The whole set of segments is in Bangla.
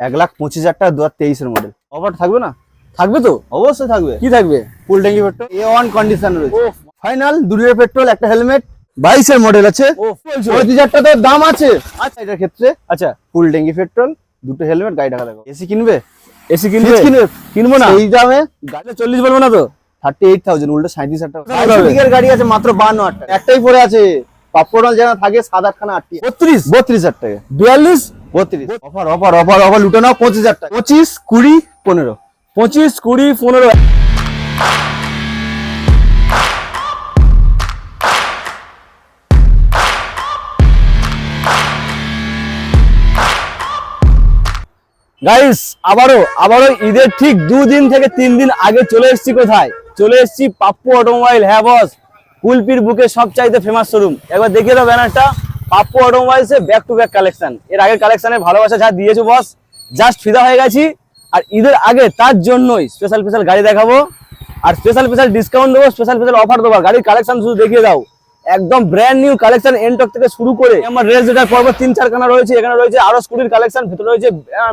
এক লাখ পঁচিশ হাজার টাকা দু হাজার তেইশের মডেল অফার থাকবে না? থাকবে তো? অবশ্যই থাকবে। কি থাকবে? ফুল ট্যাঙ্কি পেট্রোল এ ওয়ান কন্ডিশন রয়েছে। ফাইনাল দু লিটার পেট্রোল একটা হেলমেট বাইশের মডেল আছে। পঁয়ত্রিশ হাজার টাকা দাম আছে। আচ্ছা এটার ক্ষেত্রে আচ্ছা। ফুল ট্যাঙ্কি পেট্রোল দুটো হেলমেট গাড়ি টাকা লাগবে এসি কিনবে? এসি কিনবে? কিনবে? কিনবো না? এই দামে গাড়ি চল্লিশ বলব না তো? থার্টি এইট থাউজেন্ড উল্টো সাঁত্রিশ হাজার টাকা। গাড়ি আছে মাত্র বান্ন হাজার টাকা। একটাই পরে আছে। পাপড়াল যেন থাকে সাত আটখানা আটটি। বত্রিশ? বত্রিশ হাজার টাকা। বিয়াল্লিশ? বত্রিশ। অফার অফার অফার অফার লুটে নাও পঁচিশ হাজার টাকা। পঁচিশ কুড়ি পনেরো। পঁচিশ কুড়ি পনেরো। গাইস আবারও আবারও ঈদের ঠিক দুদিন থেকে তিন দিন আগে চলে এসেছি কোথায়? চলে এসেছি পাপ্পু অটোমোবাইল হ্যাঁ বস কুলপির বুকে সব চাইতে ফেমাস শোরুম একবার দেখিয়ে দাও ব্যানারটা। Pappu automobiles back to back collection এর আগের কালেকশনে ভালোবাসা যা দিয়েছ বস জাস্ট ফিদা হয়ে গেছি। আর ঈদের আগে তার জন্যই স্পেশাল স্পেশাল গাড়ি দেখাবো। আর স্পেশাল স্পেশাল ডিসকাউন্ট দেবো স্পেশাল স্পেশাল অফার দেবো। গাড়ির কালেকশন শুধু দেখিয়ে দাও। একদম ব্র্যান্ড নিউ কালেকশন এনটক থেকে শুরু করে আমার রেস যেটার পর্ব তিন চারখানা রয়েছে। এখানে রয়েছে আরও স্কুটির কালেকশন ভিতরে রয়েছে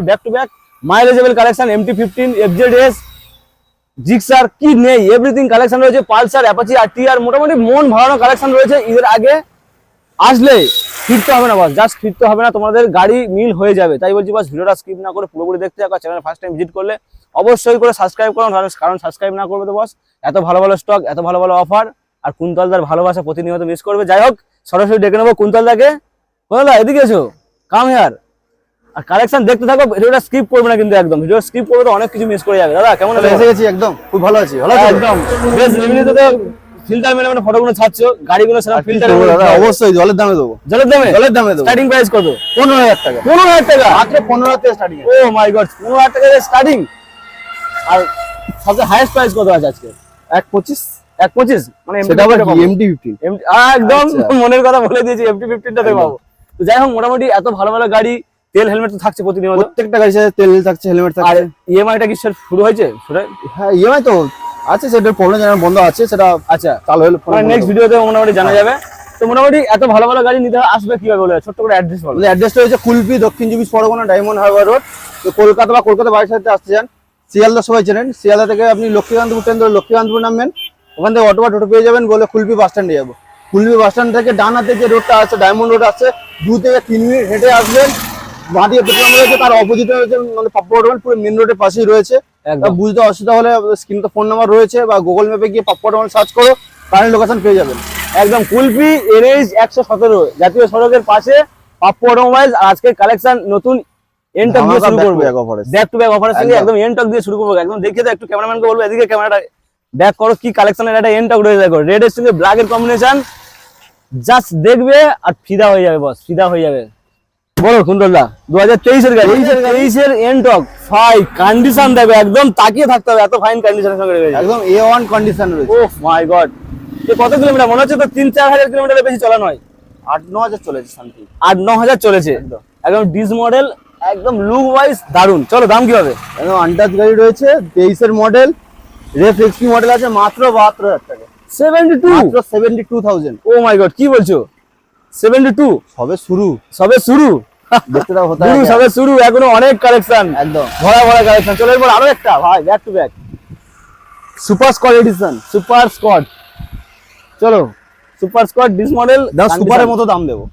back to back mileageable collection MT fifteen FZ S Gixxer কি নেই? এভরিথিং কালেকশন রয়েছে পালসার অ্যাপাচি আর টিআর মোটামুটি মন ভাড়ানো কালেকশন রয়েছে ঈদের আগে। আসলে ফিরতে হবে না বাস জাস্ট ফিরতে হবে না তোমাদের গাড়ি মিল হয়ে যাবে। তাই বলছি বাস ভিডিওটা স্কিপ না করে পুরোপুরি দেখতে থাকো চ্যানেল ফার্স্ট টাইম ভিজিট করলে অবশ্যই করে সাবস্ক্রাইব করো কারণ- সাবস্ক্রাইব না করবে তো বস এত ভালো ভালো স্টক এত ভালো ভালো অফার আর কুন্তলদার ভালোবাসা প্রতিনিয়ত মিস করবে। যাই হোক সরাসরি ডেকে নেব কুন্তলদাকে। কুন্তলদা এদিকে এসো। কাম হেয়ার আর কালেকশন দেখতে থাকো ভিডিওটা স্কিপ করবে না কিন্তু একদম। ভিডিও স্কিপ করবে তো অনেক কিছু মিস করে যাবে। দাদা কেমন এসে গেছি একদম। খুব ভালো আছি। ভালো আছি? একদম। বেশ ফিল্টার মেরে মানে ফটোগুলো ছাড়ছো গাড়িগুলো সেরকম ফিল্টার অবশ্যই জলের দামে দেবো। জলের দামে? জলের দামে দেবো। স্টার্টিং প্রাইস কত? পনেরো হাজার টাকা। পনেরো হাজার টাকা? মাত্র পনেরো হাজার টাকা স্টার্টিং ও মাই গড পনেরো হাজার টাকা স্টার্টিং আর সবচেয়ে হাইয়েস্ট প্রাইস কত আছে আজকে? এক পঁচিশ। এক পঁচিশ? মানে সেটা আবার এমটি ফিফটিন একদম আচ্ছা। মনের কথা বলে দিয়েছি এমটি ফিফটিনটাতে। পাবো তো যাই হোক মোটামুটি এত ভালো ভালো গাড়ি তেল হেলমেট তো থাকছে প্রতিনিয়ত। প্রত্যেকটা গাড়ির সাথে তেল থাকছে হেলমেট আর থাকছে। ইএমআইটা কি সেটা শুরু হয়েছে? হ্যাঁ ইএমআই তো আছে সেটার প্রবলেম জানা বন্ধ আছে সেটা আচ্ছা। চালু হলে নেক্সট ভিডিওতে মোটামুটি জানা যাবে। তো মোটামুটি এত ভালো ভালো গাড়ি নিতে আসবে কীভাবে বলে? ছোট্ট করে অ্যাড্রেস বলো। অ্যাড্রেসটা হচ্ছে কুলপি দক্ষিণ চব্বিশ পরগনা ডায়মন্ড হারবার রোড তো কলকাতা বা কলকাতা বাড়ির সাথে আসতে চান শিয়ালদা সবাই চেনেন। শিয়ালদা থেকে আপনি লক্ষ্মীকান্তপুর ট্রেন ধরে লক্ষ্মীকান্তপুর নামবেন। ওখান থেকে অটো বা টোটো পেয়ে যাবেন বলে কুলপি বাস স্ট্যান্ডে যাব। কুলপি বাস স্ট্যান্ড থেকে ডান হাতে যে রোডটা আছে ডায়মন্ড রোড আছে। দু থেকে তিন মিনিট হেঁটে আসবেন। বাঁদিকে পেট্রোল রয়েছে তার অপোজিটে রয়েছে মানে পাপ্পা হোটেল পুরো মেন রোডের পাশেই রয়েছে। বুঝতে অসুবিধা হলে স্ক্রিনে ফোন নাম্বার রয়েছে বা গুগল ম্যাপে গিয়ে পাপ্পা হোটেল সার্চ করো কারেন্ট লোকেশন পেয়ে যাবেন। একদম কুলপি এনএইচ একশো সতেরো জাতীয় সড়কের পাশে পাপ্পু অটোমোবাইলস আর আজকে কালেকশন নতুন এনটক দিয়ে শুরু করবে। ব্যাক টু ব্যাক অফারের সঙ্গে একদম। এনটক দিয়ে শুরু করব। একদম দেখিয়ে দাও একটু ক্যামেরাম্যানকে বলব এদিকে ক্যামেরাটা ব্যাক করো কি কালেকশনের একটা এনটক রয়েছে দেখো। রেড এর সঙ্গে ব্ল্যাক এর কম্বিনেশন জাস্ট দেখবে আর ফিদা হয়ে যাবে বস ফিদা হয়ে যাবে। বলো দু হাজার তেইশের গাড়ি। তেইশের এনটক ফাই কন্ডিশন দেখো একদম তাকিয়ে থাকতে হবে এত ফাইন কন্ডিশনের সঙ্গে রয়েছে। একদম এ ওয়ান কন্ডিশন রয়েছে। ও মাই গড কত কিলোমিটার? মনে হচ্ছে তো তিন চার হাজার কিলোমিটারের বেশি চলা নয়। আট ন হাজার চলেছে শান্তি আট ন হাজার চলেছে। একদম। ডিস মডেল একদম লুক ওয়াইজ দারুণ চলো দাম কি হবে? একদম আন্টাচ গাড়ি রয়েছে তেইশের মডেল রেফ এক্সপি মডেল আছে মাত্র বাহাত্তর হাজার টাকা। Seventy two seventy two thousand oh my god কি বলছো? Seventy two. সবে শুরু। সবে শুরু। সবে শুরু এখনও অনেক কালেকশন একদম। ভরা ভরা কালেকশন চলো এরপর আরও একটা। ভাই back to back super squad edition super squad চলো সুপার স্কট ডিস মডেল সুপারের মতো দাম দেবো।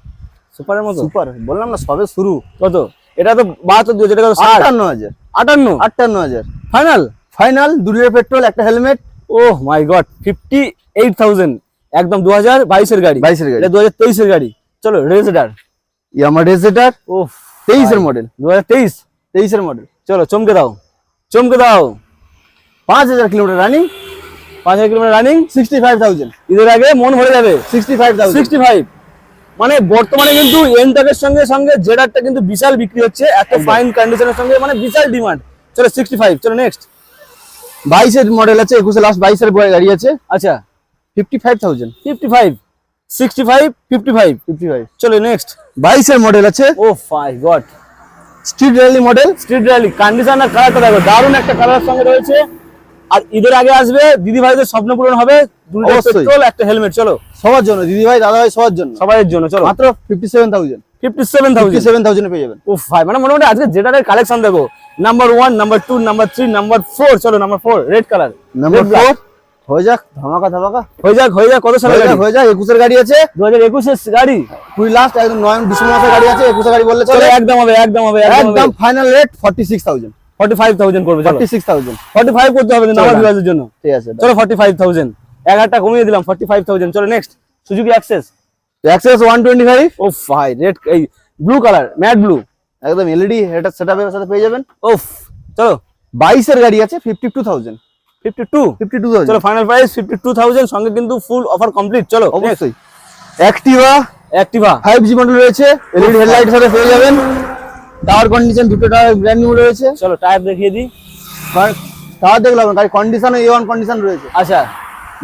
সুপারের মতো? সুপার বললাম না সবে শুরু। কত? এটা তো বাহাত্তর যেটা ষাট? আটান্ন হাজার। আটান্ন? আটান্ন হাজার। ফাইনাল ফাইনাল দু লিটার পেট্রোল একটা helmet oh my god fifty eight thousand একদম দু হাজার বাইশের গাড়ি। বাইশের গাড়ি। এটা দু হাজার তেইশের গাড়ি। চলো রেজেডার ইয়ামা রেজেটার ও তেইশের মডেল দু হাজার তেইশ তেইশের মডেল চলো চমকে দাও। চমকে দাও। পাঁচ হাজার কিলোমিটার রানিং পাঁচ হাজার kilometre running sixty five thousand ঈদের আগে মন ভরে যাবে সিক্সটি ফাইভ সিক্সটি ফাইভ মানে বর্তমানে কিন্তু এনটকের সঙ্গে সঙ্গে জেডারটা কিন্তু বিশাল বিক্রি হচ্ছে এত ফাইন কন্ডিশনের সঙ্গে মানে বিশাল ডিমান্ড চলো সিক্সটি ফাইভ চলো নেক্সট বাইশের মডেল আছে একুশে লাস্ট বাইশের গাড়ি আছে। আচ্ছা। Fifty five thousand fifty five sixty five fifty five fifty five চলো নেক্সট বাইশের মডেল আছে। ও my god street rally model street rally condition আর কালারটা দেখো দারুণ একটা কালারের সঙ্গে রয়েছে। আর ঈদের আগে আসবে দিদি ভাইদের স্বপ্ন পূরণ হবে পেট্রোল একটা হেলমেট চলো। সবার জন্য দিদি ভাই দাদা ভাই সবার জন্য। সবাইয়ের জন্য চলো। মাত্র fifty seven thousand fifty seven thousand seven থাউজেন্ডে পেয়ে যাবেন। ও ভাই মানে মোটামুটি আজকে যেটার কালেকশন দেখো number one number two number three number four চলো number four red colour number four হয়ে যাক ধামাকা ধামাকা। হয়ে যাক হয়ে যাক কত সালের হয়ে গাড়ি? যাক হয়ে যাক একুশের গাড়ি আছে। দু হাজার একুশের গাড়ি? কুড়ি লাস্ট একদম নয় ডিসেম্বর মাসের গাড়ি আছে একুশের গাড়ি বললে চলো। একদম হবে একদম হবে একদম final rate forty six thousand forty five thousand করবে forty six thousand forty five করতে হবে কিন্তু আমার। বিভাগের জন্য। ঠিক আছে চলো ফর্টি ফাইভ থাউজেন্ড এগারোটা কমিয়ে দিলাম ফর্টি ফাইভ থাউজেন্ড চলো next Suzuki Access Access one twenty five ও ভাই রেড এই ব্লু কালার ম্যাট ব্লু একদম এলইডি এটা সাথে পেয়ে যাবেন। ওফ চলো। বাইশের গাড়ি আছে fifty two thousand fifty two fifty two চলো final price fifty two thousand সঙ্গে কিন্তু ফুল অফার কমপ্লিট চলো অবশ্যই। Activa Activa five G model রয়েছে এলইডি হেডলাইট সাথে পেয়ে যাবেন। টাওয়ার কন্ডিশন দুটো টাওয়ার ব্র্যান্ড নিউ রয়েছে। চলো টায়ার দেখিয়ে দিই। টাওয়ার দেখলাম গাড়ি কন্ডিশন এ ওয়ান কন্ডিশন রয়েছে। আচ্ছা।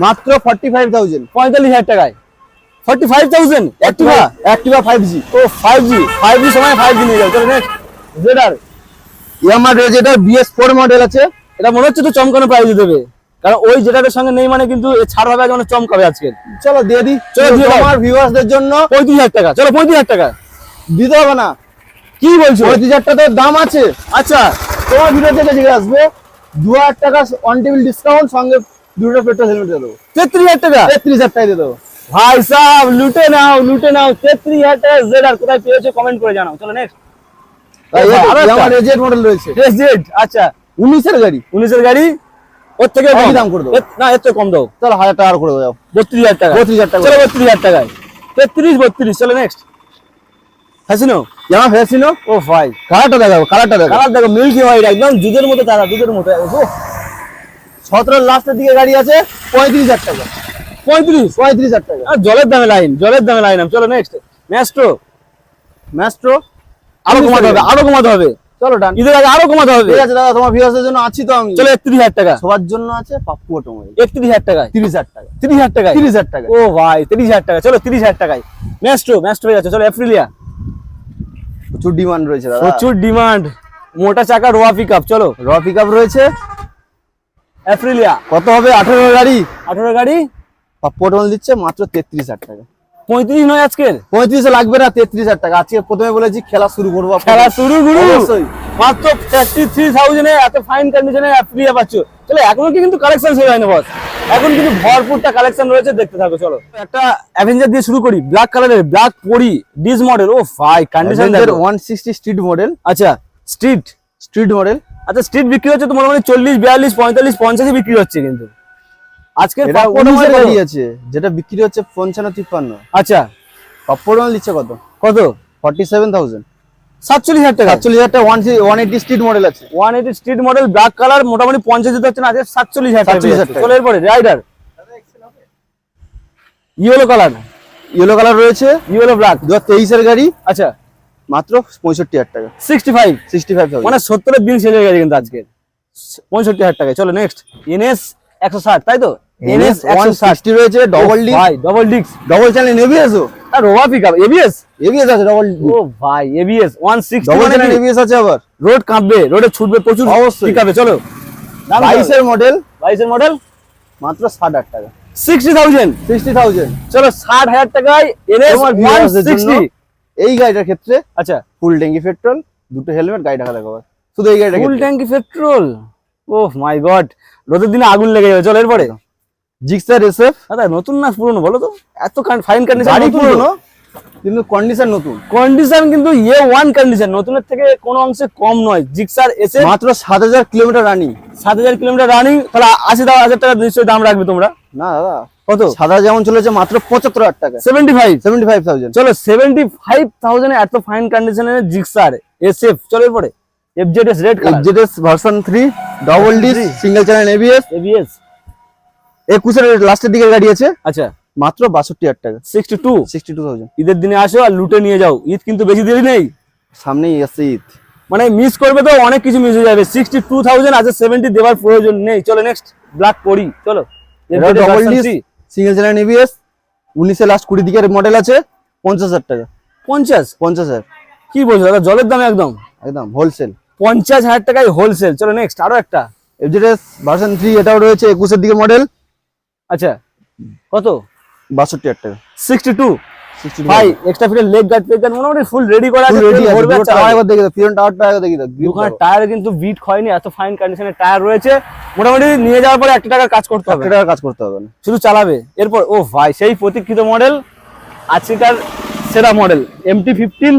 মাত্র ফর্টি ফাইভ থাউজেন্ড পঁয়তাল্লিশ হাজার টাকায়। Forty five thousand Activa Activa five G ও ফাইভ জি ফাইভ জি সময় ফাইভ জি নিয়ে যাও। চলো নেক্সট জেডার ইয়ামার রয়েছে এটা বিএস ফোর মডেল আছে। এটা মনে হচ্ছে তো চমকানো প্রাইজ দেবে। কারণ ওই জেডারের সঙ্গে নেই মানে কিন্তু ছাড় হবে আজ চমকাবে আজকে। চলো দিয়ে দিই। চলো, দিয়ে। আমার ভিউয়ার্সদের জন্য পঁয়ত্রিশ হাজার টাকা। চলো পঁয়ত্রিশ হাজার টাকা। দিতে হবে না। কি বলছো? পঁয়ত্রিশ হাজার টাকার দাম আছে। আচ্ছা। তোমার ভিডিও থেকে জিজ্ঞেস আসবে। দু হাজার টাকা অন টেবিল ডিসকাউন্ট সঙ্গে দুটো পেট্রোল হেলমেট দেবো। তেত্রিশ হাজার টাকা? তেত্রিশ হাজার টাকা দিয়ে দেবো। ভাই সাহেব লুটে নাও লুটে নাও। তেত্রিশ হাজার টাকা জেডার কোথায় পেয়েছ? কমেন্ট করে জানাও। চলো নেক্সট আমার রেজেট মডেল রয়েছে। জেড আচ্ছা। উনিশের গাড়ি। উনিশের গাড়ি? ওর থেকে কম। দাম করে দেবো। না এর থেকে কম দাও। চলো হাজার টাকা আর করে দাও। বত্রিশ হাজার টাকা। বত্রিশ হাজার টাকা চলো বত্রিশ হাজার টাকায়। তেত্রিশ বত্রিশ চলো নেক্সট হাসিনো? জামা ফেসিনো? ও ভাই। কালারটা দেখাবো কালারটা দেখো কালার দেখো মিল্কি হোয়াইট একদম দুধের মতো তারা দুধের মতো। ও সতেরো লাস্টের দিকে গাড়ি আছে পঁয়ত্রিশ হাজার টাকা। পঁয়ত্রিশ? পঁয়ত্রিশ হাজার টাকা। আর জলের দামে লাইন জলের দামে লাইন চলো নেক্সট ম্যাস্ট্রো ম্যাস্ট্রো আরও কমাতে হবে আরও কমাতে হবে। চলো ডান ঈদের আগে আরও কমাতে হবে। ঠিক আছে দাদা তোমার ভিউয়ার্সদের জন্য আছি তো আমি। চলো একত্রিশ হাজার টাকা। সবার জন্য আছে পাপ্পু অটোমোবাইল একত্রিশ হাজার টাকায়। তিরিশ হাজার টাকা তিরিশ হাজার টাকায়? তিরিশ হাজার টাকা ও ভাই তিরিশ হাজার টাকা চলো তিরিশ হাজার টাকায়। ম্যাস্ট্রো ম্যাস্ট্রো হয়ে যাচ্ছে। চলো এপ্রিলিয়া প্রচুর ডিমান্ড রয়েছে দাদা। প্রচুর ডিমান্ড মোটা চাকা রোয়া পিক আপ চলো। র পিক আপ রয়েছে। এপ্রিলিয়া কত হবে? আঠেরো গাড়ি। আঠারো গাড়ি? পাপ্পু অটোমোবাইল দিচ্ছে মাত্র তেত্রিশ হাজার টাকা পঁয়ত্রিশ নয় আজকের? পঁয়ত্রিশে লাগবে না তেত্রিশ হাজার টাকা। আজকে প্রথমে বলেছি খেলা শুরু করব খেলা শুরু গুরু! মাত্র থার্টি থ্রি থাউজেন্ডে এত ফাইন কন্ডিশনে অ্যাপ্রিলিয়া পাচ্ছ। চলো এখনও কি কিন্তু কালেকশন শেষ হয়নি বস এখন কিন্তু ভরপুরটা কালেকশন রয়েছে দেখতে থাকো চলো। একটা অ্যাভেঞ্জার দিয়ে শুরু করি ব্ল্যাক কালারের ব্ল্যাক পরি ডিস মডেল ও ভাই কন্ডিশন Avenger 160 স্ট্রিট মডেল আচ্ছা স্ট্রিট স্ট্রিট মডেল আচ্ছা স্ট্রিট বিক্রি হচ্ছে তো মোটামুটি চল্লিশ বিয়াল্লিশ পঁয়তাল্লিশ পঞ্চাশে বিক্রি হচ্ছে কিন্তু। আছে যেটা বিক্রি হচ্ছে পঞ্চান্ন তিপ্পান্ন। আচ্ছা। কত? কত? ফর্টি সেভেন থাউজেন্ড সাতচল্লিশ হাজার টাকা। সাতচল্লিশ হাজার টাকা ওয়ান এইটি স্ট্রিট মডেল আছে। One eighty street model black colour মোটামুটি পঞ্চাশ সাতচল্লিশ হাজার টাকা 47,000 টাকা। এরপরে Raider yellow colour yellow colour রয়েছে। ইয়েলো ব্ল্যাক দু হাজার গাড়ি। আচ্ছা। মাত্র পঁয়ষট্টি হাজার টাকা। সিক্সটি ফাইভ সিক্সটি ফাইভ মানে সত্তরের দিন শেষ হয়ে কিন্তু আজকে। পঁয়ষট্টি হাজার টাকা চলো নেক্সট এনএস একশো ষাট তাই তো? এনএস ওয়ান সিক্সটি রয়েছে ডবল ডি ভাই ডবল ডিক্স ডবল চ্যানেল এবিএস ও? আর রোবা পিক আপ এবিএস এবিএস আছে ডবল ও ভাই ABS one sixty double channel ABS আছে আবার। রোড কাঁপবে রোডে ছুটবে প্রচুর আছে চলো। বাইশের মডেল বাইশের মডেল মাত্র ষাট হাজার টাকা। সিক্সটি থাউজেন্ড সিক্সটি থাউজেন্ড চলো ষাট হাজার টাকায় এনএস তোমার ওয়ান viewers-দের জন্য সিক্সটি এই গাড়িটার ক্ষেত্রে আচ্টা ফুল ট্যাঙ্কি পেট্রোল দুটো হেলমেট গাড়ি ঢাকা দেখাবার শুধু এই গাড়িটা ফুল ট্যাঙ্কি পেট্রোল ও মাই গড রোদের দিনে আগুন লেগে যাবে। চলো এরপরে। জিক্সার এসএফ দাদা নতুন না পুরনো? বলো তো। এত ফাইন কন্ডিশন গাড়ি পুরনো কিন্তু কন্ডিশন নতুন। কন্ডিশন কিন্তু এ ওয়ান কন্ডিশন নতুনের থেকে কোনো অংশে কম নয়। জিক্সার এসে মাত্র সাত হাজার কিলোমিটার রানিং সাত হাজার কিলোমিটার রানিং তাহলে আশি হাজার টাকা নিশ্চয়ই দাম রাখবে তোমরা। না দাদা কত? সাদা যেমন চলেছে মাত্র পঁচাত্তর হাজার টাকা। Seventy five seventy five thousand চলো সেভেন্টি ফাইভ থাউজেন্ড এত ফাইন কন্ডিশনের জিক্সার এসএফ চলো এরপরে। FZS red FZS version three double D single channel ABS ABS একুশের লাস্টের দিকে গাড়ি আছে। আচ্ছা। মাত্র বাষট্টি হাজার টাকা। Sixty two sixty two thousand ঈদের দিনে আসো আর লুটে নিয়ে যাও। ঈদ কিন্তু বেশি দেরি নেই। সামনেই আসছে ঈদ। মানে মিস করবে তো অনেক কিছু মিস হয়ে যাবে। সিক্সটি টু থাউজেন্ড আছে সেভেন্টি দেওয়ার প্রয়োজন নেই। চলো নেক্সট ব্ল্যাক পড়ি। চলো। সিঙ্গেল চ্যানেল এবিএস উনিশে লাস্ট কুড়ি দিকের মডেল আছে পঞ্চাশ হাজার টাকা। পঞ্চাশ? পঞ্চাশ হাজার। কি বলছো দাদা? জলের দাম একদম। একদম হোলসেল পঞ্চাশ হাজার টাকায় হোলসেল চলো নেক্সট আরও একটা। এফজেডএস ভার্সন থ্রি এটাও রয়েছে একুশের দিকে মডেল আচ্ছা কত? বাষট্টি হাজার টাকা। সিক্সটি টু ভাই এক্সট্রা ফিটের লেগ গার্ড ফেগ গার্ড মোটামুটি ফুল রেডি করা আছে রেডি। টায়ার একবার দেখে দাও পিছন টায়ারটা একবার দেখে দাও দোকানের টায়ার কিন্তু বিট হয়নি এত ফাইন কন্ডিশনের টায়ার রয়েছে। মোটামুটি নিয়ে যাওয়ার পরে একটা টাকার কাজ করতে হবে। একটা টাকার কাজ করতে হবে না। শুধু চালাবে। এরপর ও ভাই সেই প্রতীক্ষিত মডেল আজকেকার সেরা model MT fifteen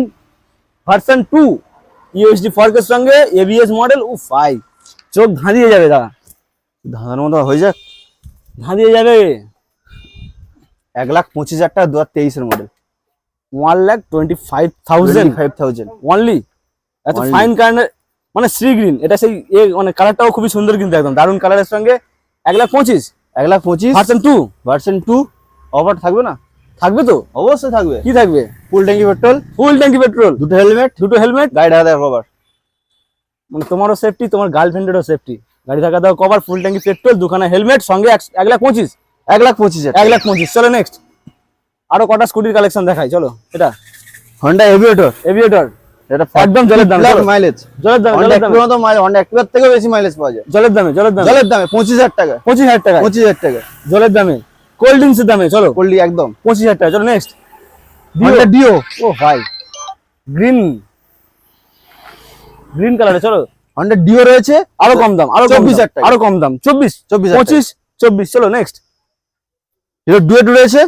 version two USD ফর্কের সঙ্গে এবিএস মডেল ও ভাই চোখ ধাঁধিয়ে যাবে দাদা ধাঁধার মতো হয়ে যাক। ধাঁধিয়ে যাবে। এক লাখ পঁচিশ হাজার টাকা দু হাজার তেইশের model one lakh twenty five thousand five thousand only এত ফাইন কালার মানে শ্রী গ্রিন এটা সেই এ মানে কালারটাও খুবই সুন্দর কিন্তু একদম। দারুণ কালারের সঙ্গে এক লাখ পঁচিশ। এক লাখ পঁচিশ। Version two version two offer থাকবে না? থাকবে তো? অবশ্যই থাকবে। কি থাকবে? ফুল ট্যাঙ্কি পেট্রোল ফুল ট্যাঙ্কি পেট্রোল দুটো হেলমেট দুটো হেলমেট গাড়ি ঢাকা দেওয়ার মানে তোমারও সেফটি তোমার গার্লফ্রেন্ডেরও সেফটি গাড়ি থাকা দাও কভার ফুল ট্যাঙ্কি পেট্রোল দুখানা হেলমেট সঙ্গে এক- লাখ পঁচিশ। এক লাখ পঁচিশ এক লাখ পঁচিশ চলো নেক্সট আরও কটা স্কুটির কালেকশন দেখাই চলো এটা। হন্ডা এভিয়েটর এভিয়েটর এটা একদম জলের দাম, মাইলেজ জলের দামে হন্ডা জলের দামে। একটু মাইলেজ হন্ডা একটু থেকেও বেশি মাইলেজ পাওয়া যায়। জলের দামে জলের দামে। জলের দামে পঁচিশ হাজার টাকা। পঁচিশ হাজার টাকা। পঁচিশ হাজার টাকা। জলের দামে। কোল্ড ড্রিঙ্কসের দামে চলো। একদম। হাজার টাকা চলো নেক্সট হন্ডা ডিও ও ভাই। গ্রিন গ্রিন কালারে চলো। হন্ডা ডিও রয়েছে আরও কম দাম আরও চব্বিশ হাজার টাকা। আরও কম দাম চব্বিশ চব্বিশ পঁচিশ চব্বিশ চলো নেক্সট হিরো ডুয়েট রয়েছে।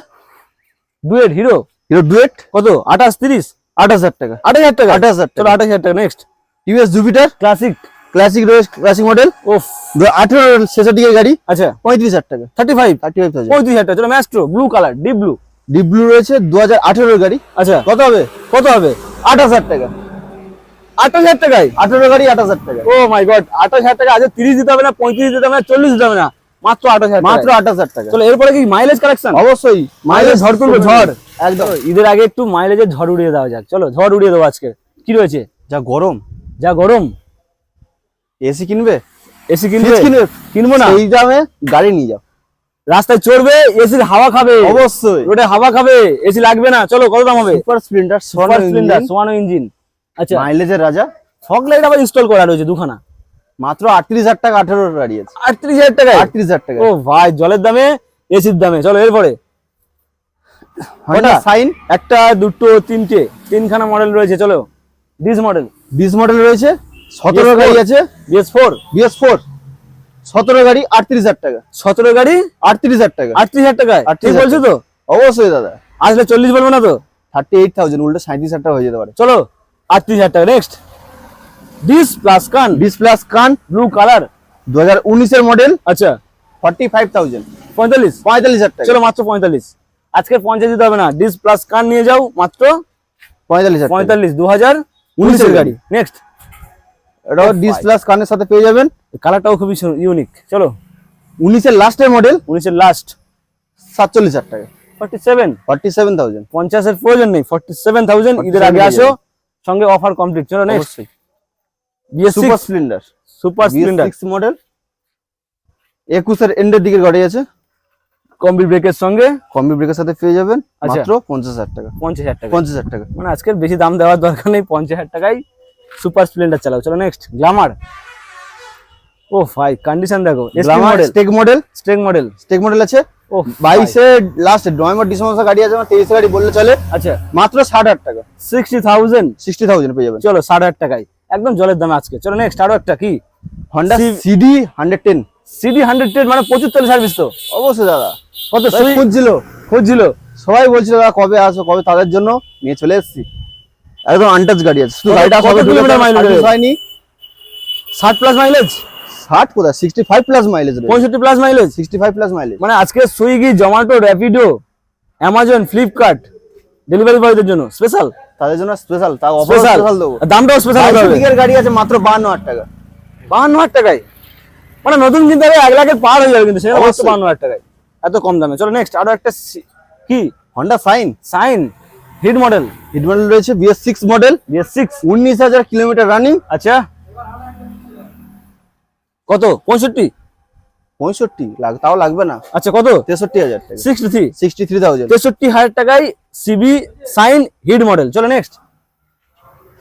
ডুয়েট হিরো হিরো ডুয়েট কত? আঠাশ তিরিশ? আঠাশ হাজার টাকা। আঠাশ হাজার টাকা? আঠাশ হাজার টাকা। আঠাশ হাজার টাকা next TVS Jupiter Classic Classic রয়েছে ক্লাসিক মডেল ওফ আঠেরো শেষের গাড়ি। আচ্ছা। পঁয়ত্রিশ হাজার টাকা। থার্টি ফাইভ থার্টি ফাইভ পঁয়ত্রিশ হাজার টাকা। চলো Maestro blue colour deep blue deep blue রয়েছে দু হাজার আঠেরোর গাড়ি। আচ্ছা। কত হবে? কত হবে? আঠাশ হাজার টাকা। আঠাশ হাজার টাকায়। আঠেরো গাড়ি আঠাশ হাজার টাকা ও মাই গড আঠাশ হাজার টাকা আজ তিরিশ দিতে হবে না পঁয়ত্রিশ দিতে হবে না চল্লিশ দিতে হবে না মাত্র আঠাশ হাজার মাত্র আঠাশ হাজার টাকা চলো এরপরে কি মাইলেজ কালেকশন অবশ্যই মাইলেজ ঝড় ঝড়। একদম। ঈদের আগে একটু মাইলেজের ঝড় উড়িয়ে দেওয়া যাক। চলো ঝড় উড়িয়ে দেবো আজকে। কি রয়েছে? যা গরম। যা গরম। এসি কিনবে? এসি কিনবে? কিনবে? কিনবো না। এই দামে গাড়ি নিয়ে যাও। রাস্তায় চড়বে এসির হাওয়া খাবে। অবশ্যই। রোডে হাওয়া খাবে এসি লাগবে না। চলো কত দাম হবে? সুপার স্প্লেন্ডার সুপার স্প্লেন্ডার সোয়ানো ইঞ্জিন আচ্ছা। মাইলেজের রাজা। ফগ লাইট আবার ইনস্টল করা রয়েছে দুখানা। মাত্র আটত্রিশ হাজার টাকা আঠেরো গাড়ি আছে। আটত্রিশ হাজার টাকায়? আটত্রিশ হাজার টাকা ও ভাই জলের দামে এসির দামে। চলো এরপরে। সাইন? একটা দুটো তিনটে। তিনখানা মডেল রয়েছে চলো। ডিস মডেল বিশ মডেল রয়েছে। সতেরো BS4 গাড়ি আছে। বিএস ফোর বিএস ফোর সতেরো গাড়ি আটত্রিশ হাজার টাকা। সতেরো গাড়ি? আটত্রিশ হাজার টাকা। আটত্রিশ হাজার টাকায়? 38,000 ঠিক বলছো তো? অবশ্যই দাদা। আসলে চল্লিশ বলব না তো? থার্টি এইট থাউজেন্ড উল্টো সাঁত্রিশ হাজার টাকা হয়ে যেতে পারে। চলো। আটত্রিশ হাজার টাকা। নেক্সট ডিস প্লাস কান বিশ প্লাস কান ব্লু কালার দু হাজার উনিশের মডেল আচ্ছা। ফর্টি ফাইভ থাউজেন্ড পঁয়তাল্লিশ। পঁয়তাল্লিশ হাজার টাকা। চলো মাত্র পঁয়তাল্লিশ। আজকে পঞ্চাশ দিতে হবে না। ডিস প্লাস কান নিয়ে যাও মাত্র পঁয়তাল্লিশ পঁয়তাল্লিশ দু হাজার উনিশের গাড়ি। নেক্সট এটাও ডিস প্লাস কানের সাথে পেয়ে যাবেন। কালারটাও খুবই ইউনিক চলো। উনিশের লাস্টের মডেল উনিশের লাস্ট সাতচল্লিশ হাজার টাকা। Forty seven forty seven thousand পঞ্চাশের প্রয়োজন নেই। ফর্টি সেভেন থাউজেন্ড ঈদের আগে আসো। সঙ্গে অফার কমপ্লিট চলো না অবশ্যই। Super Splendor super Splendor six model একুশের এন্ডের দিকে গাড়ি আছে। কম্বি ব্রেকের সঙ্গে। কম্বি ব্রেকের সাথে পেয়ে যাবেন আচ্ছা। মাত্র পঞ্চাশ হাজার টাকা। পঞ্চাশ হাজার টাকা পঞ্চাশ হাজার টাকা। মানে আজকের বেশি দাম দেওয়ার দরকার নেই পঞ্চাশ হাজার টাকায় সুপার স্প্লেন্ডার চালাও। চলো নেক্সট গ্লামার ও ভাই কন্ডিশন দেখো গ্লামার মডেল স্টেক মডেল স্টেক মডেল আছে। ও বাইশে লাস্ট নভেম্বর ডিসেম্বর গাড়ি আছে তেইশে গাড়ি বললে চলে। আচ্ছা। মাত্র ষাট হাজার টাকা। সিক্সটি থাউজেন্ড সিক্সটি থাউজেন্ড পেয়ে যাবেন। চলো ষাট হাজার টাকায়। একদম জলের দামে আজকে। চলো নেক্সট আরও একটা কি? Honda CD hundred ten CD hundred ten মানে প্রচুর তেল সার্ভিস তো। অবশ্যই দাদা। কত খুঁজছিল খুঁজছিল। সবাই বলছিল দাদা কবে আসো কবে তাদের জন্য? নিয়ে চলে এসেছি। একদম আনটাচ গাড়ি আছে। শুধু গাড়িটা হয়নি। ষাট প্লাস মাইলেজ ষাট কোথায়? সিক্সটি ফাইভ প্লাস মাইলেজ পঁয়ষট্টি plus mileage sixty five plus mileage মানে আজকে Swiggy Zomato Rapido Amazon Flipkart delivery বয়দের জন্য। স্পেশাল তাদের জন্য স্পেশাল তা অফার স্পেশাল দেবো। দামটাও স্পেশাল হবে। গাড়ি আছে মাত্র বান্ন হাজার টাকা। বাহান্ন হাজার টাকায়? মানে নতুন কিনতে হবে এক লাখের পার হয়ে যাবে কিন্তু সেটা মাত্র। বাহান্ন হাজার টাকায়। এত কম দামে। চলো নেক্সট আরও একটা কি? Honda Shine Shine hit model hit model রয়েছে BS six model BS six উনিশ হাজার কিলোমিটার রানিং আচ্ছা। কত? পঁয়ষট্টি? পঁয়ষট্টি। লাগ তাও লাগবে না। আচ্ছা কত? তেষট্টি হাজার টাকা। Sixty three sixty three thousand তেষট্টি হাজার টাকায় সিবি সাইন হিট মডেল চলো next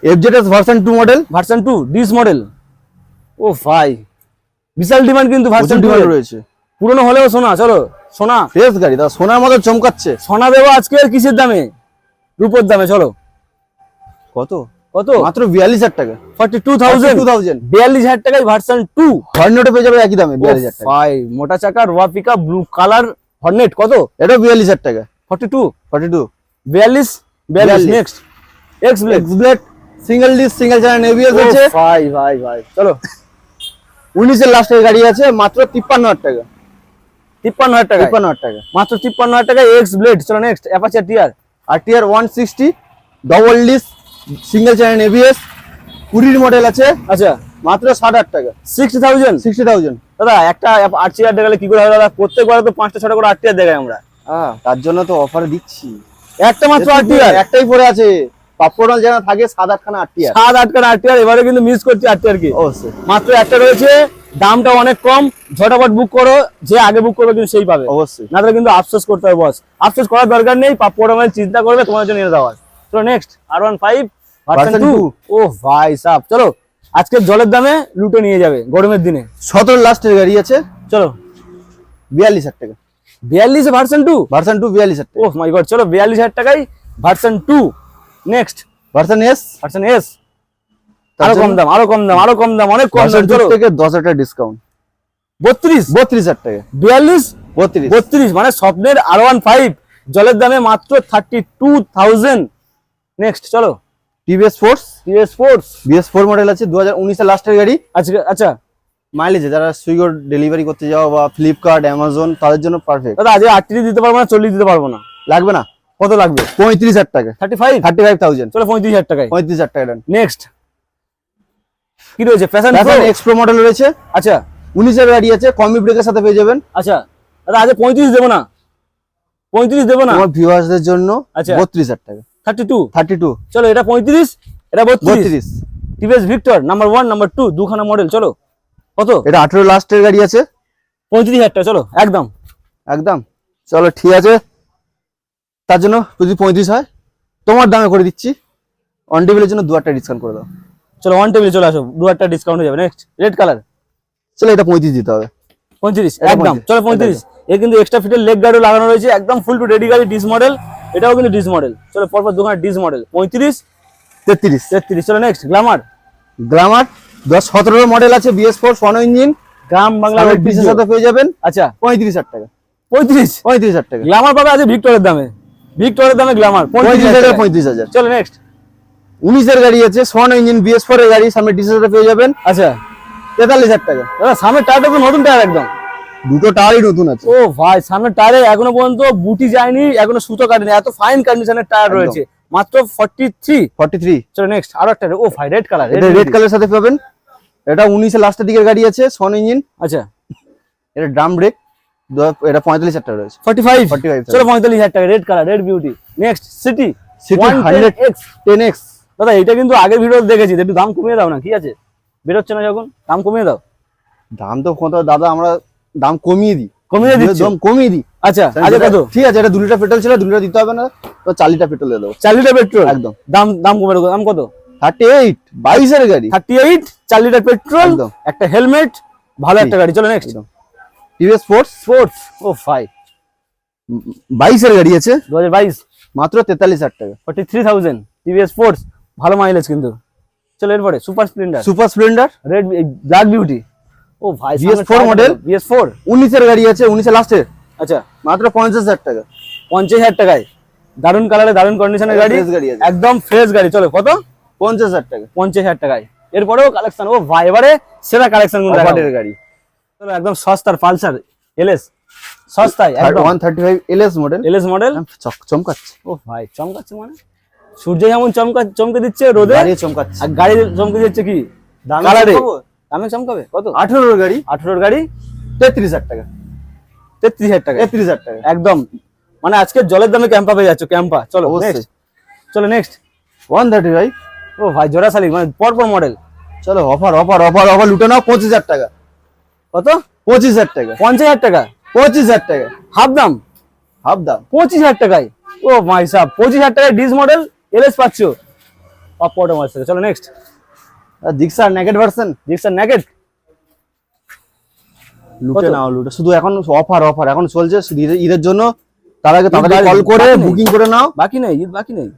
FZS version two model version two disc model ও ভাই। বিশাল ডিমান্ড কিন্তু ভার্সন টু রয়েছে। পুরনো হলেও সোনা চলো সোনা। ফ্রেশ গাড়ি দাদা সোনার মতো চমকাচ্ছে। সোনা দেবো আজকে আর কিসের দামে? রূপোর দামে চলো। কত? কত? মাত্র বিয়াল্লিশ হাজার টাকা। Forty two thousand two thousand বিয়াল্লিশ হাজার টাকায় ভার্সন টু হর্নেটও পেয়ে যাবে একই দামে বিয়াল্লিশ হাজার টাকা। ভাই মোটা চাকা রোয়া পিকা ব্লু কালার হর্নেট কত? এটাও বিয়াল্লিশ হাজার টাকা। ফর্টি টু ফর্টি টু বিয়াল্লিশ? বিয়াল্লিশ 42 next X Blade Blade single disc single channel ABS আছে। ভাই ভাই ভাই চলো। উনিশের লাস্টের গাড়ি আছে মাত্র তিপ্পান্ন হাজার টাকা। তিপ্পান্ন হাজার টাকা তিপ্পান্ন হাজার টাকা। মাত্র তিপ্পান্ন হাজার টাকা এক্স ব্লেড চলো নেক্সট অ্যাপাচার টিয়ার আর RTR one sixty double disc single channel ABS কুড়ির মডেল আছে। আচ্ছা মাত্র ষাট হাজার টাকা। সিক্সটি থাউজেন্ড সিক্সটি থাউজেন্ড দাদা একটা আট চেয়ার দেখালে কি করে হবে দাদা? প্রত্যেকবার তো পাঁচটা ছটা করে আট টিয়ার দেখাই আমরা। তার জন্য তো অফার দিচ্ছি। একটা মাত্র আট টিয়ার একটাই পরে আছে। পাপড়াল যেন থাকে সাত আটখানা আট টিয়ার সাত আট কার আট টিয়ার এবারে কিন্তু মিস করছি আট কি। অবশ্যই। মাত্র একটা রয়েছে দামটা অনেক কম ঝটাপট বুক করো যে আগে বুক করবে কিন্তু সেই পাবে। অবশ্যই। না কিন্তু আফসোস করতে হবে বস আফসোস করার দরকার নেই মানে চিন্তা করবে তোমার জন্য এনে দেওয়ার চলো next R one five version two. ও ভাই সাহ চলো আজকে জলের দামে লুটে নিয়ে যাবে গরমের দিনে। সতেরো লাস্টের গাড়ি আছে। চলো। বিয়াল্লিশ হাজার টাকা। বিয়াল্লিশ ভার্সন টু ভার্সন টু বিয়াল্লিশ হাজার ও মাই গড চলো বিয়াল্লিশ হাজার টাকায় version two next version S version S আরও কম দাম আরও কম দাম আরও কম দাম অনেক কম দাম চলো। থেকে দশ হাজার টাকা ডিসকাউন্ট বত্রিশ? বত্রিশ হাজার টাকা। বিয়াল্লিশ? বত্রিশ। বত্রিশ মানে স্বপ্নের আর ওয়ান ফাইভ জলের দামে মাত্র থার্টি টু থাউজেন্ড নেক্সট চলো। TVS force TS sports BS four model আছে দু হাজার উনিশের লাস্টের গাড়ি। আচ্ছা আচ্ছা। মাইলেজে যারা সুইগো ডেলিভারি করতে যাও বা ফ্লিপকার্ট অ্যামাজন তাদের জন্য পারফেক্ট দাদা আজকে আটত্রিশ দিতে পারব না চল্লিশ দিতে পারব না। লাগবে না? কত লাগবে? পঁয়ত্রিশ হাজার টাকা। Thirty five thirty five thousand চলো পঁয়ত্রিশ হাজার টাকায়। পঁয়ত্রিশ হাজার টাকা নেক্সট কি রয়েছে? ফ্যাশন এক্সপ্রো মডেল রয়েছে। আচ্ছা। উনিশের গাড়ি আছে কমি ব্রেকের সাথে পেয়ে যাবেন। আচ্ছা। দাদা আজকে পঁয়ত্রিশ দেবো না। পঁয়ত্রিশ দেবো না? আমার ভিউয়ার্সদের জন্য আচ্ছা। বত্রিশ হাজার টাকা। থার্টি টু থার্টি টু চলো এটা পঁয়ত্রিশ এটা বত্রিশ। TVS Victor number one number two দুখানা মডেল চলো। কত? এটা আঠেরো লাস্টের গাড়ি আছে। পঁয়ত্রিশ হাজার টাকা চলো একদম। একদম। চলো ঠিক আছে। তার জন্য যদি পঁয়ত্রিশ হয় তোমার দামে করে দিচ্ছি। অন টেবিলের জন্য দু একটা ডিসকাউন্ট করে দাও। চলো ওয়ান টেবিলে চলে আসো দু একটা ডিসকাউন্ট হয়ে যাবে। নেক্সট রেড কালার চলো এটা পঁয়ত্রিশ দিতে হবে। পঁয়ত্রিশ একদম। চলো পঁয়ত্রিশ। এর কিন্তু এক্সট্রা ফিটের লেগ গার্ডও লাগানো রয়েছে। একদম ফুল টু রেডি গাড়ি ডিস মডেল এটাও কিন্তু ডিস মডেল চলো পরপর দোকানে ডিস মডেল পঁয়ত্রিশ তেত্রিশ। তেত্রিশ। চলো নেক্সট গ্লামার গ্রামার দশ সতেরো মডেল আছে বিএস ফোর ফোন ইঞ্জিন গ্রাম বাংলা সাথে পেয়ে যাবেন। আচ্ছা। পঁয়ত্রিশ হাজার টাকা। পঁয়ত্রিশ? পঁয়ত্রিশ হাজার টাকা। গ্লামার পাবে আছে ভিক্টরের দামে। ভিক্টরের দামে গ্লামার পঁয়ত্রিশ হাজার পঁয়ত্রিশ হাজার চলো নেক্সট উনিশের গাড়ি আছে সোয়ান ইঞ্জিন বিএস ফোর এর গাড়ি। সামনে ডিসের সাথে পেয়ে যাবেন। আচ্ছা। তেতাল্লিশ হাজার টাকা। দাদা সামনের টায়ারটা নতুন টায়ার একদম। দুটো টায়ারই নতুন আছে। ও ভাই সামনের টায়ারে এখনও পর্যন্ত বুটি যায়নি এখনও সুতো কাটেনি এত ফাইন কন্ডিশনের টায়ার রয়েছে। মাত্র ফর্টি থ্রি ফর্টি থ্রি চলো নেক্সট আরও একটা ও ভাই রেড কালার এটা রেড কালার সাথে পাবেন। এটা লাস্টের দিকের গাড়ি আছে সোয়ান ইঞ্জিন আচ্ছা। এটা ড্রাম ব্রেক এটা পঁয়তাল্লিশ হাজার টাকা রয়েছে। 45 চলো হাজার টাকা red colour red beauty next City দাদা এটা কিন্তু আগের ভিডিও দেখেছি একটু দাম কমিয়ে দাও না কি আছে? বেরোচ্ছে না যখন দাম কমিয়ে দাও। দাম তো কত দাদা আমরা দাম কমিয়ে দিই। কমিয়ে দিচ্ছ? দাম কমিয়ে দিই। আচ্ছা আজ কত? ঠিক আছে এটা দু লিটার পেট্রোল ছিল দু লিটার দিতে হবে না তো চার লিটার পেট্রোল দিয়ে দেবো। চার লিটার পেট্রোল? একদম। দাম দাম কমে দেবো দাম কত? থার্টি এইট বাইশের গাড়ি। থার্টি এইট চার লিটার পেট্রোল। একটা হেলমেট ভালো একটা গাড়ি চলো নেক্সট টিভিএস স্পোর্টস স্পোর্টস ও ফাই বাইশের গাড়ি আছে। দু হাজার বাইশ। মাত্র তেতাল্লিশ হাজার টাকা। Forty three thousand TVS sports ভালো মাইলেজ কিন্তু। চলো এরপরে super Splendor super Splendor red black beauty ও ভাই BS4 model? বিএস ফোর উনিশের গাড়ি আছে উনিশের লাস্টের আচ্ছা। মাত্র পঞ্চাশ হাজার টাকা। পঞ্চাশ হাজার টাকায়। দারুণ কালারে দারুণ কন্ডিশনের গাড়ি। একদম ফ্রেশ গাড়ি। চলো কত? পঞ্চাশ হাজার টাকা। পঞ্চাশ হাজার টাকায়। এরপরেও কালেকশন ও ভাই এবারে সেরা কালেকশনগুলো দেখাবো। গাড়ি। চলো একদম সস্তার পালসার এলএস সস্তায় একদম। One thirty five LS model LS model চমকাচ্ছে। ও ভাই চমকাচ্ছে মানে? সূর্য যেমন চমকা চমকে দিচ্ছে রোদে গাড়ি চমকাচ্ছে। আর গাড়ি চমকে দিচ্ছে কি? চমকাবো? দামে চমকাবে কত? আঠেরোর গাড়ি। আঠেরোর গাড়ি? তেত্রিশ হাজার টাকা। তেত্রিশ হাজার টাকা। তেত্রিশ হাজার টাকা। একদম। মানে আজকে জলের দামে ক্যাম্পা পেয়ে যাচ্ছ ক্যাম্পা চলো। নেক্সট চলো নেক্সট ওয়ান থার্টি ফাইভ ও ভাই জোড়াশালি মানে পরপর মডেল চলো অফার অফার অফার অফার লুটে নাও পঁচিশ হাজার টাকা। কত? পঁচিশ হাজার টাকা। পঞ্চাশ হাজার টাকা? পঁচিশ হাজার টাকা। হাফ দাম? হাফ দাম। পঁচিশ হাজার টাকায়? ও মাই সাহ পঁচিশ হাজার টাকায় ডিস মডেল এলএস পাচ্ছ। অপটো মাস চলো নেক্সট নেগেট ভার্সন জিক্সার লুটে নাও লুটে। শুধু এখন অফার অফার এখন চলছে ঈদের- জন্য। তার আগে তাড়াতাড়ি কল করে বুকিং করে নাও। বাকি নেই ঈদ বাকি নেই।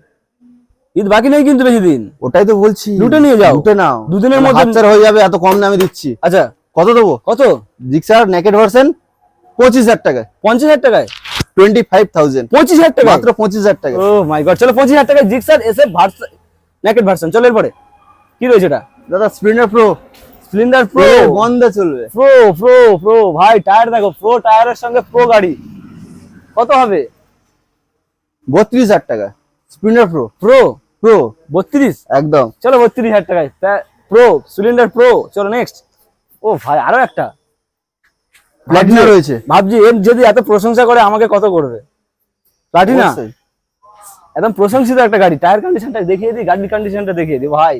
ঈদ বাকি নেই কিন্তু বেশি দিন। ওটাই তো বলছি। লুটে নিয়ে যাও। লুটে নাও। দুদিনের মধ্যে- হয়ে যাবে এত কম দামে দিচ্ছি। আচ্ছা। কত দেবো? কত? জিক্সার নেকেট ভার্সন পঁচিশ হাজার টাকা পঞ্চাশ হাজার টাকায়? টোয়েন্টি ফাইভ থাউজেন্ড পঁচিশ হাজার টাকা মাত্র পঁচিশ হাজার টাকা ও মাই গড চলো পঁচিশ হাজার টাকায় জিক্সার এসে নেকেট ভার্সন চলো এরপরে। কি রয়েছে এটা? দাদা স্প্লেন্ডার প্রো স্প্লেন্ডার প্রো বন্ধে চলবে। প্রো প্রো প্রো ভাই টায়ার দেখো প্রো টায়ারের সঙ্গে প্রো গাড়ি। কত হবে? বত্রিশ হাজার টাকা। স্প্লেন্ডার প্রো প্রো প্রো বত্রিশ? একদম। চলো বত্রিশ হাজার টাকায়। প্রো সিলিন্ডার প্রো চলো নেক্সট ও ভাই আরও একটা। প্লাটিনা রয়েছে। ভাবছি এর যদি এত প্রশংসা করে আমাকে কত করবে? প্লাটিনা একদম প্রশংসিত একটা গাড়ি। টায়ার কন্ডিশনটা দেখিয়ে দিই গাড়ির কন্ডিশনটা দেখিয়ে দিই। ভাই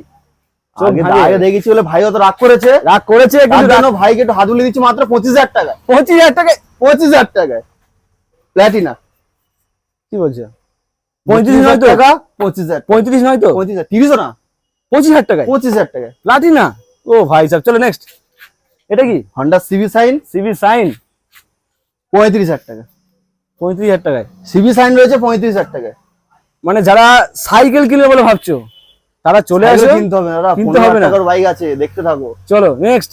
আগে ধাঁধিয়ে। আগে দেখেছি বলে ভাই অত রাগ করেছে। রাগ করেছে তার কিন্তু ভাইকে একটু হাত দিচ্ছি মাত্র পঁচিশ হাজার টাকা পঁচিশ হাজার টাকায় পঁচিশ হাজার টাকায়। প্লাটিনা কি বলছো? পঁয়ত্রিশ নয় তো? টাকা? পঁচিশ হাজার। পঁয়ত্রিশ নয় তো? পঁচিশ হাজার। তিরিশও না? পঁচিশ হাজার টাকায়? পঁচিশ হাজার টাকায়। প্লাটিনা ও ভাই সাহেব চলো নেক্সট এটা কি? Honda CB Shine CB Shine পঁয়ত্রিশ হাজার টাকা। পঁয়ত্রিশ হাজার টাকায়। সিবি সাইন রয়েছে পঁয়ত্রিশ হাজার টাকায়। মানে যারা সাইকেল কিনবে বলে ভাবছ? তারা চলে আসো কিনতে হবে না কিনতে হবে না। বাইক আছে দেখতে থাকো। চলো next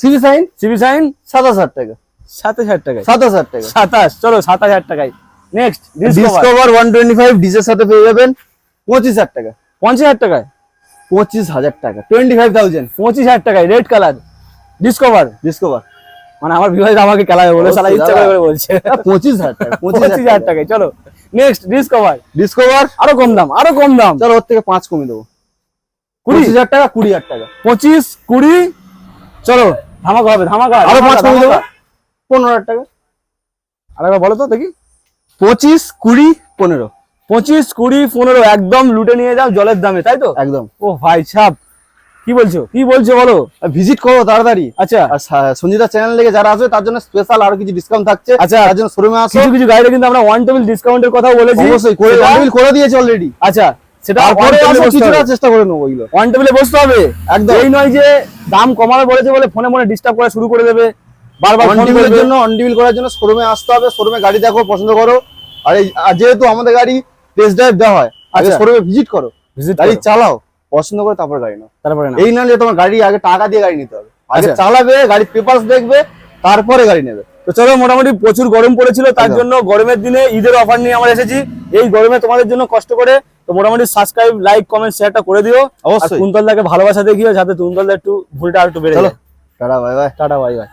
CB Shine CB Shine সাতাশ হাজার টাকা। সাতাশ হাজার টাকায়। সাতাশ হাজার টাকা। সাতাশ চলো সাতাশ হাজার টাকায়। Next Discover one twenty five ডিজের সাথে পেয়ে যাবেন পঁচিশ হাজার টাকা। পঞ্চাশ হাজার টাকায়? পঁচিশ হাজার টাকা টোয়েন্টি ফাইভ থাউজেন্ড পঁচিশ হাজার টাকায় রেড কালার ডিসকভার ডিসকভার মানে আমার বিভাগ আমাকে খেলাবে বলে সালা ইচ্ছা। করে বলছে। পঁচিশ হাজার টাকা পঁচিশ হাজার টাকায় চলো। নেক্সট ডিসকভার ডিসকভার আরও কম দাম আরও কম দাম। চলো ওর থেকে পাঁচ কমে দেবো। কুড়ি? হাজার টাকা কুড়ি হাজার টাকা। পঁচিশ কুড়ি? চলো। ধামাকা হবে ধামাকা আরও পাঁচ কমে দেবো পনেরো হাজার টাকা। আরেকবার বলো তো দেখি। পঁচিশ কুড়ি পনেরো। পঁচিশ কুড়ি পনেরো একদম লুটে নিয়ে যাও জলের দামে তাই তো? একদম। ও ভাই ছাপ কি বলছো? কি বলছো বলো? ভিজিট করো তাড়াতাড়ি। আচ্ছা। সঞ্জিতা চ্যানেল থেকে যারা আসবে তার জন্য স্পেশাল আরও কিছু ডিসকাউন্ট থাকছে। আচ্ছা। তার জন্য শোরুমে আসো। কিছু কিছু গাড়িতে কিন্তু আমরা ওয়ান টেবিল ডিসকাউন্টের কথা বলেছি। অবশ্যই করে দিয়েছে অলরেডি আচ্ছা। সেটা তারপরে কিছুটা চেষ্টা করে নেব ওইগুলো। ওয়ান টেবিলে বসতে হবে? একদম। এই নয় যে দাম কমাবে বলেছে বলে ফোনে ফোনে ডিস্টার্ব করা শুরু করে দেবে। বারবার অন ফোন জন্য অন টেবিল করার জন্য শোরুমে আসতে হবে শোরুমে গাড়ি দেখো পছন্দ করো। আর যেহেতু আমাদের গাড়ি টেস্ট ড্রাইভ দেওয়া হয় আগে আচ্ছা। শোরুমে ভিজিট করো। গাড়ি চালাও পছন্দ করে তারপর গাড়ি নাও। তারপরে না এই না যে তোমার গাড়ি আগে টাকা দিয়ে গাড়ি নিতে হবে। আগে আচ্ছা। চালাবে গাড়ি পেপারস দেখবে তারপরে গাড়ি নেবে। তো চলো মোটামুটি প্রচুর গরম পড়েছিল তার জন্য গরমের দিনে ঈদের অফার নিয়ে আমরা এসেছি। এই গরমে তোমাদের জন্য কষ্ট করে তো মোটামুটি সাবস্ক্রাইব লাইক কমেন্ট শেয়ারটা করে দিও। অবশ্যই। কুন্তলদাকে ভালোবাসা দেখিও যাতে কুন্তলদা একটু ভুলটা আর একটু বেড়ে যায়। Tata bye bye tata bye bye